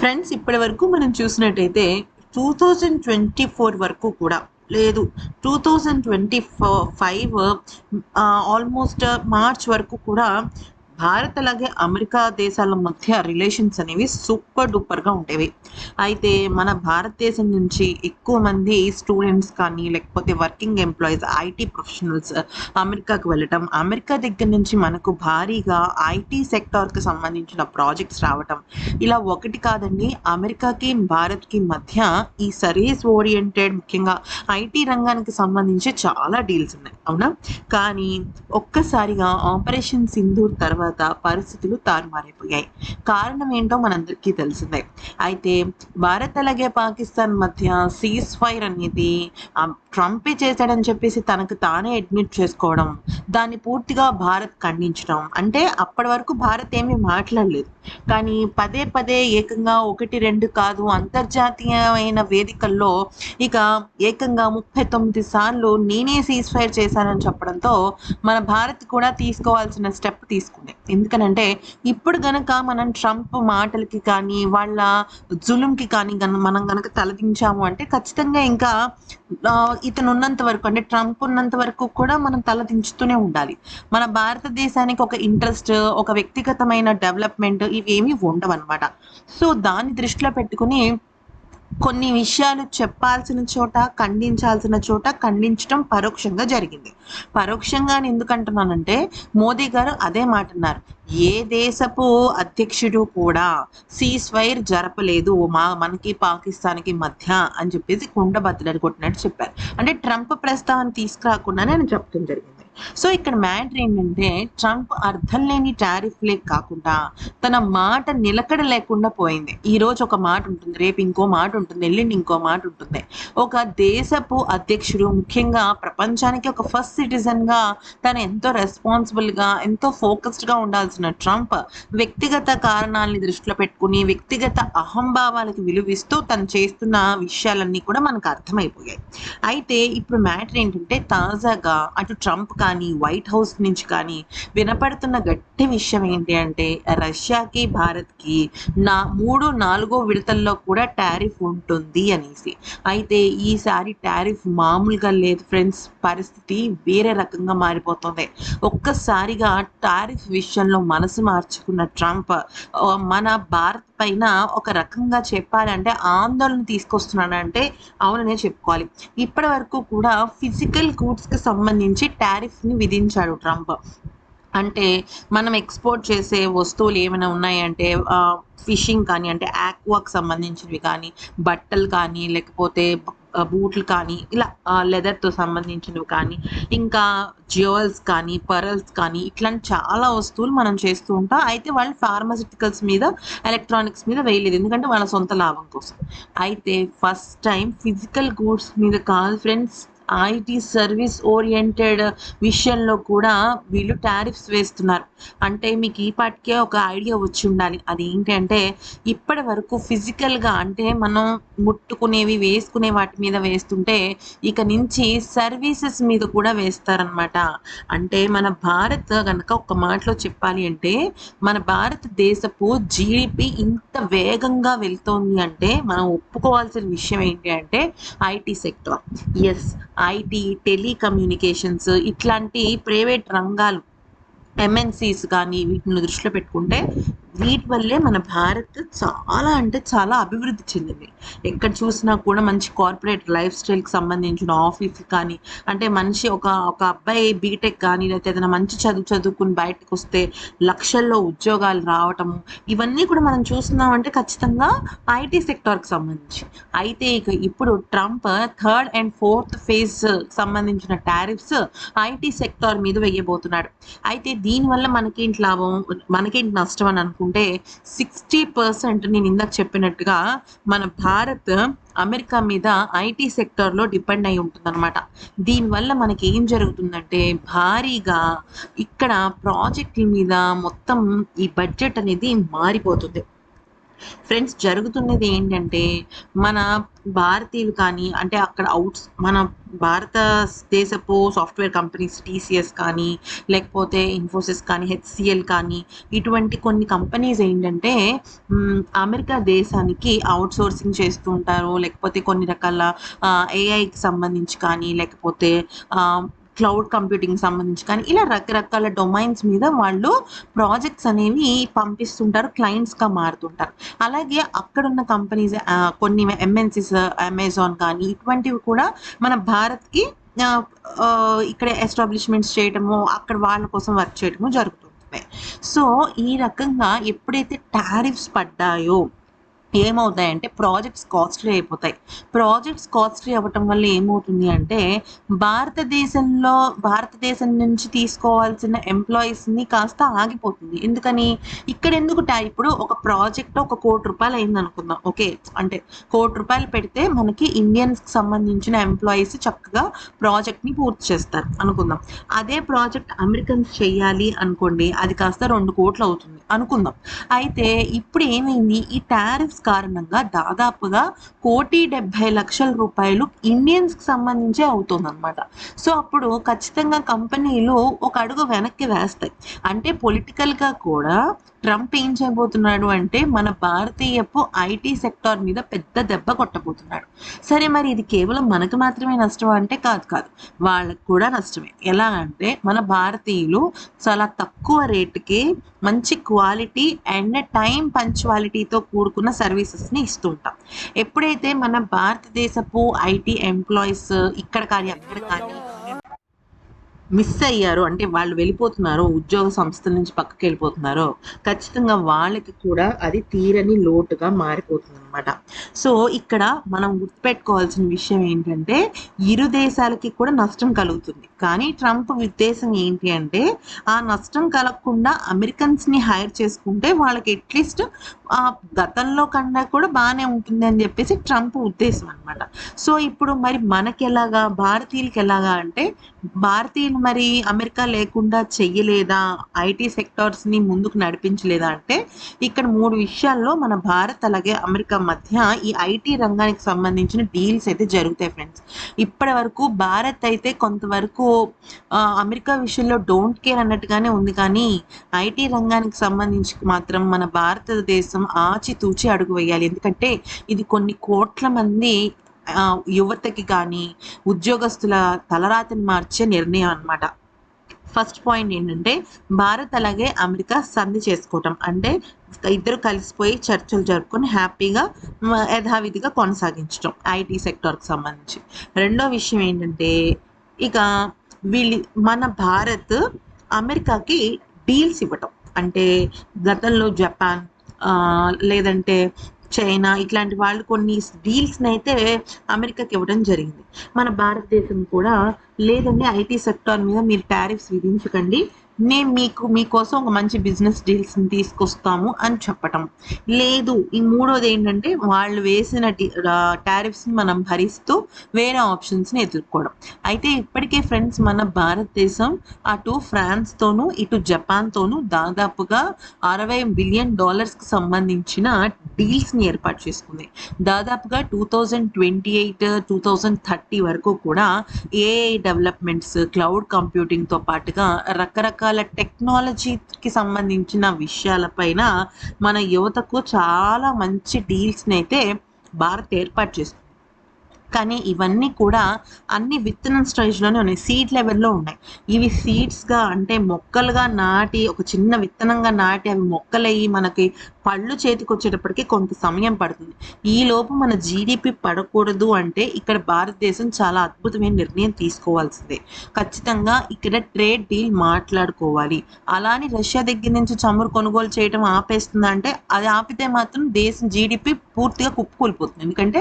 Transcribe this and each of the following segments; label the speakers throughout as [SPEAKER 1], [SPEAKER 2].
[SPEAKER 1] Friends ఇప్పటి వరకు మనం చూసినట్టయితే టూ థౌజండ్ ట్వంటీ ఫోర్ వరకు కూడా లేదు. Two thousand twenty five almost March వరకు కూడా భారత్ అలాగే అమెరికా దేశాల మధ్య రిలేషన్స్ అనేవి సూపర్ డూపర్గా ఉండేవి. అయితే మన భారతదేశం నుంచి ఎక్కువ మంది స్టూడెంట్స్ కానీ లేకపోతే వర్కింగ్ ఎంప్లాయీస్ ఐటీ ప్రొఫెషనల్స్ అమెరికాకు వెళ్ళటం అమెరికా దగ్గర నుంచి మనకు భారీగా ఐటీ సెక్టార్కి సంబంధించిన ప్రాజెక్ట్స్ రావటం ఇలా ఒకటి కాదండి. అమెరికాకి భారత్కి మధ్య ఈ సర్వీస్ ఓరియంటెడ్ ముఖ్యంగా ఐటీ రంగానికి సంబంధించి చాలా డీల్స్ ఉన్నాయి. అవునా? కానీ ఒక్కసారిగా ఆపరేషన్ సింధూర్ తర్వాత పరిస్థితులు తారుమారైపోయాయి. కారణం ఏంటో మనందరికీ తెలిసిందే. అయితే భారత్ అలాగే పాకిస్తాన్ మధ్య సీజ్ ఫైర్ అనేది ట్రంపే చేశాడని చెప్పేసి తనకు తానే అడ్మిట్ చేసుకోవడం దాన్ని పూర్తిగా భారత్ ఖండించడం అంటే అప్పటి వరకు భారత్ ఏమీ మాట్లాడలేదు. కానీ పదే పదే ఏకంగా ఒకటి రెండు కాదు అంతర్జాతీయమైన వేదికల్లో ఇక ఏకంగా ముప్పై తొమ్మిది సార్లు నేనే సీజ్ ఫైర్ చేశానని చెప్పడంతో మన భారత్ కూడా తీసుకోవాల్సిన స్టెప్ తీసుకుంది. ఎందుకనంటే ఇప్పుడు గనక మనం ట్రంప్ మాటలకి కానీ వాళ్ళ జులుంకి కానీ మనం గనక తలదించాము అంటే ఖచ్చితంగా ఇంకా ఇతను ఉన్నంత వరకు అంటే ట్రంప్ ఉన్నంత వరకు కూడా మనం తలదించుతూనే ఉండాలి. మన భారతదేశానికి ఒక ఇంట్రెస్ట్ ఒక వ్యక్తిగతమైన డెవలప్మెంట్ ఇవేమీ ఉండవన్నమాట. సో దాన్ని దృష్టిలో పెట్టుకుని కొన్ని విషయాలు చెప్పాల్సిన చోట ఖండించాల్సిన చోట ఖండించడం పరోక్షంగా జరిగింది. పరోక్షంగా అని ఎందుకంటున్నానంటే మోదీ గారు అదే మాట అన్నారు. ఏ దేశపు అధ్యక్షుడు కూడా సీస్ వైర్ జరపలేదు మా మనకి పాకిస్తాన్కి మధ్య అని చెప్పేసి కుండ బద్దలు కొట్టినట్టు చెప్పారు. అంటే ట్రంప్ ప్రస్తావన తీసుకురాకుండానే ఆయన చెప్పడం జరిగింది. సో ఇక్కడ మ్యాటర్ ఏంటంటే ట్రంప్ అర్థం లేని టారిఫ్లే కాకుండా తన మాట నిలకడ లేకుండా పోయింది. ఈ రోజు ఒక మాట ఉంటుంది రేపు ఇంకో మాట ఉంటుంది ఎల్లుండి ఇంకో మాట ఉంటుంది. ఒక దేశపు అధ్యక్షుడు ముఖ్యంగా ప్రపంచానికి ఒక ఫస్ట్ సిటిజన్గా తను ఎంతో రెస్పాన్సిబుల్గా ఎంతో ఫోకస్డ్గా ఉండాల్సిన ట్రంప్ వ్యక్తిగత కారణాలని దృష్టిలో పెట్టుకుని వ్యక్తిగత అహంభావాలకు విలువిస్తూ తను చేస్తున్న విషయాలన్నీ కూడా మనకు అర్థమైపోయాయి. అయితే ఇప్పుడు మ్యాటర్ ఏంటంటే తాజాగా అటు ట్రంప్ కానీ కానీ వైట్ హౌస్ నుంచి కానీ వినపడుతున్న గట్టి విషయం ఏంటి అంటే రష్యాకి భారత్కి నా మూడు నాలుగో విడతల్లో కూడా టారిఫ్ ఉంటుంది అనేసి. అయితే ఈసారి టారిఫ్ మామూలుగా లేదు ఫ్రెండ్స్ పరిస్థితి వేరే రకంగా మారిపోతుంది. ఒక్కసారిగా టారిఫ్ విషయంలో మనసు మార్చుకున్న ట్రంప్ మన భారత్ పైన ఒక రకంగా చెప్పాలంటే ఆందోళన తీసుకొస్తున్నాడంటే అవుననే చెప్పుకోవాలి. ఇప్పటి వరకు కూడా ఫిజికల్ గూడ్స్కి సంబంధించి టారిఫ్ని విధించాడు ట్రంప్. అంటే మనం ఎక్స్పోర్ట్ చేసే వస్తువులు ఏమైనా ఉన్నాయంటే ఫిషింగ్ కానీ అంటే ఆక్వాకి సంబంధించినవి కానీ బట్టలు కానీ లేకపోతే బూట్లు కానీ ఇలా లెదర్తో సంబంధించినవి కానీ ఇంకా జ్యువెల్స్ కానీ పరల్స్ కానీ ఇట్లాంటి చాలా వస్తువులు మనం చేస్తూ ఉంటాం. అయితే వాళ్ళు ఫార్మసిటికల్స్ మీద ఎలక్ట్రానిక్స్ మీద వేయలేదు. ఎందుకంటే వాళ్ళ సొంత లాభం కోసం. అయితే ఫస్ట్ టైం ఫిజికల్ గూడ్స్ మీద కాదు ఫ్రెండ్స్ ఐటీ సర్వీస్ ఓరియంటెడ్ విషయంలో కూడా వీళ్ళు టారిఫ్స్ వేస్తున్నారు. అంటే మీకు ఈ పాటికే ఒక ఐడియా వచ్చి ఉండాలి. అది ఏంటి అంటే ఇప్పటి వరకు ఫిజికల్గా అంటే మనం ముట్టుకునేవి వేసుకునే వాటి మీద వేస్తుంటే ఇక నుంచి సర్వీసెస్ మీద కూడా వేస్తారనమాట అంటే మన భారత్ కనుక ఒక మాటలో చెప్పాలి అంటే మన భారతదేశపు జీడిపి ఇంత వేగంగా వెళ్తోంది అంటే మనం ఒప్పుకోవాల్సిన విషయం ఏంటి అంటే IT sector. Yes IT telecommunications ఇట్లాంటి ప్రైవేట్ రంగాలు ఎంఎన్సీస్ కానీ వీటిని దృష్టిలో పెట్టుకుంటే వీటి వల్లే మన భారత్ చాలా అంటే చాలా అభివృద్ధి చెందింది. ఎక్కడ చూసినా కూడా మంచి కార్పొరేట్ లైఫ్ స్టైల్కి సంబంధించిన ఆఫీస్ కానీ అంటే మనిషి ఒక ఒక అబ్బాయి బీటెక్ కానీ లేకపోతే ఏదైనా మంచి చదువు చదువుకుని బయటకు వస్తే లక్షల్లో ఉద్యోగాలు రావటము ఇవన్నీ కూడా మనం చూస్తున్నామంటే ఖచ్చితంగా ఐటీ సెక్టార్కి సంబంధించి. అయితే ఇక ఇప్పుడు Trump third and fourth phase సంబంధించిన టారిఫ్స్ ఐటీ సెక్టార్ మీద వేయబోతున్నాడు. అయితే దీనివల్ల మనకేంటి లాభం? మనకేంటి నష్టం అని ఉంటే సిక్స్టీ పర్సెంట్ నేను ఇందాక చెప్పినట్టుగా మన భారత్ అమెరికా మీద ఐటీ సెక్టర్లో డిపెండ్ అయి ఉంటుందన్నమాట. దీనివల్ల మనకి ఏం జరుగుతుందంటే భారీగా ఇక్కడ ప్రాజెక్టుల మీద మొత్తం ఈ బడ్జెట్ అనేది మారిపోతుంది. ఫ్రెండ్స్ జరుగుతున్నది ఏంటంటే మన భారతీయులు కానీ అంటే అక్కడ అవుట్స్ మన భారతదేశపు సాఫ్ట్వేర్ కంపెనీస్ టీసీఎస్ కానీ లేకపోతే ఇన్ఫోసిస్ కానీ హెచ్సిఎల్ కానీ ఇటువంటి కొన్ని కంపెనీస్ ఏంటంటే అమెరికా దేశానికి అవుట్ సోర్సింగ్ చేస్తూ ఉంటారు. లేకపోతే కొన్ని రకాల ఏఐకి సంబంధించి కానీ లేకపోతే క్లౌడ్ కంప్యూటింగ్ సంబంధించి కానీ ఇలా రకరకాల డొమైన్స్ మీద వాళ్ళు ప్రాజెక్ట్స్ అనేవి పంపిస్తుంటారు క్లయింట్స్గా మారుతుంటారు. అలాగే అక్కడున్న కంపెనీస్ కొన్ని ఎంఎన్సీస్ అమెజాన్ కానీ ఇటువంటివి కూడా మన భారత్కి ఇక్కడ ఎస్టాబ్లిష్మెంట్స్ చేయటము అక్కడ వాళ్ళ కోసం వర్క్ చేయడము జరుగుతుంది సో ఈ రకంగా ఎప్పుడైతే టారిఫ్స్ పడ్డాయో ఏమవుతాయంటే ప్రాజెక్ట్స్ కాస్ట్లీ అయిపోతాయి. ప్రాజెక్ట్స్ కాస్ట్లీ అవ్వటం వల్ల ఏమవుతుంది అంటే భారతదేశంలో భారతదేశం నుంచి తీసుకోవాల్సిన ఎంప్లాయీస్ని కాస్త ఆగిపోతుంది. ఎందుకని? ఇక్కడ ఎందుకు టా ఇప్పుడు ఒక ప్రాజెక్ట్ ఒక కోటి రూపాయలు అయింది అనుకుందాం ఓకే అంటే కోటి రూపాయలు పెడితే మనకి ఇండియన్స్కి సంబంధించిన ఎంప్లాయీస్ చక్కగా ప్రాజెక్ట్ని పూర్తి చేస్తారు అనుకుందాం. అదే ప్రాజెక్ట్ అమెరికన్స్ చేయాలి అనుకోండి అది కాస్త రెండు కోట్లు అవుతుంది. అనుకుందాం. అయితే ఇప్పుడు ఏమైంది? ఈ టారిఫ్స్ కారణంగా దాదాపుగా కోటి డెబ్బై లక్షల రూపాయలు ఇండియన్స్కి సంబంధించే అవుతుంది అనమాట సో అప్పుడు ఖచ్చితంగా కంపెనీలు ఒక అడుగు వెనక్కి వేస్తాయి. అంటే పొలిటికల్గా కూడా ట్రంప్ ఏం చేయబోతున్నాడు అంటే మన భారతీయపు ఐటీ సెక్టార్ మీద పెద్ద దెబ్బ కొట్టబోతున్నాడు. సరే మరి ఇది కేవలం మనకు మాత్రమే నష్టం అంటే కాదు కాదు వాళ్ళకు కూడా నష్టమే. ఎలా అంటే మన భారతీయులు చాలా తక్కువ రేటుకి మంచి క్వాలిటీ అండ్ టైం పంచువాలిటీతో కూడుకున్న సర్వీసెస్ని ఇస్తుంటాం. ఎప్పుడైతే మన భారతదేశపు ఐటీ ఎంప్లాయీస్ ఇక్కడ కానీ అక్కడ కానీ మిస్ అయ్యారో. అంటే వాళ్ళు వెళ్ళిపోతున్నారో. ఉద్యోగ సంస్థల నుంచి పక్కకి వెళ్ళిపోతున్నారో. ఖచ్చితంగా వాళ్ళకి కూడా అది తీరని లోటుగా మారిపోతుంది అనమాట సో ఇక్కడ మనం గుర్తుపెట్టుకోవాల్సిన విషయం ఏంటంటే ఇరు దేశాలకి కూడా నష్టం కలుగుతుంది. కానీ ట్రంప్ ఉద్దేశం ఏంటి అంటే ఆ నష్టం కలగకుండా అమెరికన్స్ని హైర్ చేసుకుంటే వాళ్ళకి అట్లీస్ట్ ఆ గతంలో కన్నా కూడా బాగానే ఉంటుంది అని చెప్పేసి ట్రంప్ ఉద్దేశం అనమాట సో ఇప్పుడు మరి మనకి ఎలాగా భారతీయులకి ఎలాగా అంటే భారతీయులు మరి అమెరికా లేకుండా చెయ్యలేదా? ఐటీ సెక్టార్స్ని ముందుకు నడిపించలేదా? అంటే ఇక్కడ మూడు విషయాల్లో మన భారత్ అలాగే అమెరికా మధ్య ఈ ఐటీ రంగానికి సంబంధించిన డీల్స్ అయితే జరుగుతాయి ఫ్రెండ్స్. ఇప్పటి వరకు భారత్ అయితే కొంతవరకు అమెరికా విషయంలో డోంట్ కేర్ అన్నట్టుగానే ఉంది. కానీ ఐటీ రంగానికి సంబంధించి మాత్రం మన భారతదేశం ఆచితూచి అడుగు వేయాలి. ఎందుకంటే ఇది కొన్ని కోట్ల మంది యువతకి కానీ ఉద్యోగస్తుల తలరాతిని మార్చే నిర్ణయం అన్నమాట. ఫస్ట్ పాయింట్ ఏంటంటే భారత్ అలాగే అమెరికా సంధి చేసుకోవటం. అంటే ఇద్దరు కలిసిపోయి చర్చలు జరుపుకొని హ్యాపీగా యథావిధిగా కొనసాగించడం ఐటీ సెక్టార్కి సంబంధించి. రెండో విషయం ఏంటంటే ఇక వీళ్ళు మన భారత్ అమెరికాకి డీల్స్ ఇవ్వటం. అంటే గతంలో జపాన్ లేదంటే చైనా ఇట్లాంటి వాళ్ళు కొన్ని డీల్స్ని అయితే అమెరికాకి ఇవ్వడం జరిగింది. మన భారతదేశం కూడా లేదండి ఐటీ సెక్టార్ మీద మీరు టారిఫ్స్ విధించకండి. మేము మీకు మీకోసం ఒక మంచి బిజినెస్ డీల్స్ని తీసుకొస్తాము అని చెప్పటం. లేదు ఈ మూడోది ఏంటంటే వాళ్ళు వేసిన టారిఫ్స్ని మనం భరిస్తూ వేరే ఆప్షన్స్ని ఎదుర్కోవడం. అయితే ఇప్పటికే ఫ్రెండ్స్ మన భారతదేశం అటు ఫ్రాన్స్తోనూ ఇటు జపాన్తోనూ దాదాపుగా అరవై బిలియన్ డాలర్స్కి సంబంధించిన డీల్స్ని ఏర్పాటు చేసుకుంది. దాదాపుగా two thousand twenty eight two thousand thirty వరకు కూడా ఏఐ డెవలప్మెంట్స్ క్లౌడ్ కంప్యూటింగ్తో పాటుగా రకరకాల టెక్నాలజీకి సంబంధించిన విషయాలపైన మన యువతకు చాలా మంచి డీల్స్ని అయితే భారత్ ఏర్పాటు చేస్తుంది కానీ ఇవన్నీ కూడా అన్ని విత్తనం స్టేజ్లోనే ఉన్నాయి. సీడ్ లెవెల్లో ఉన్నాయి. ఇవి సీడ్స్గా అంటే మొక్కలుగా నాటి ఒక చిన్న విత్తనంగా నాటి అవి మొక్కలయ్యి మనకి పళ్ళు చేతికొచ్చేటప్పటికి కొంత సమయం పడుతుంది. ఈ లోపు మన జీడిపి పడకూడదు అంటే ఇక్కడ భారతదేశం చాలా అద్భుతమైన నిర్ణయం తీసుకోవాల్సిందే. ఖచ్చితంగా ఇక్కడ ట్రేడ్ డీల్ మాట్లాడుకోవాలి. అలానే రష్యా దగ్గర నుంచి చమురు కొనుగోలు చేయడం ఆపేస్తుందా అంటే అది ఆపితే మాత్రం దేశం జీడిపి పూర్తిగా కుప్పకూలిపోతుంది. ఎందుకంటే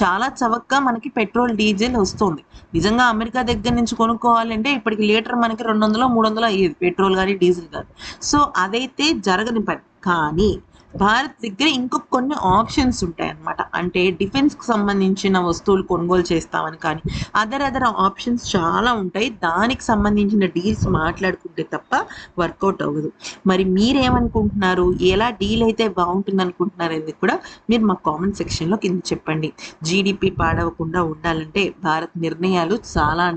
[SPEAKER 1] చాలా చవకగా మనకి పెట్రోల్ డీజిల్ వస్తుంది. నిజంగా అమెరికా దగ్గర నుంచి కొనుక్కోవాలంటే ఇప్పటికి లీటర్ మనకి రెండు వందలు మూడు వందలు అయ్యేది పెట్రోల్ కానీ డీజిల్ కానీ సో అదైతే జరగని పని. కానీ భారత్ దగ్గర ఇంకొక కొన్ని ఆప్షన్స్ ఉంటాయి అన్నమాట అంటే డిఫెన్స్కి సంబంధించిన వస్తువులు కొనుగోలు చేస్తామని కానీ అదర్ అదర్ ఆప్షన్స్ చాలా ఉంటాయి. దానికి సంబంధించిన డీల్స్ మాట్లాడుకుంటే తప్ప వర్కౌట్ అవ్వదు. మరి మీరేమనుకుంటున్నారు? ఎలా డీల్ అయితే బాగుంటుంది అనుకుంటున్నారు అనేది కూడా మీరు మా కామెంట్ సెక్షన్లో కింద చెప్పండి. జీడిపి పాడవకుండా ఉండాలంటే భారత్ నిర్ణయాలు చాలా అంటే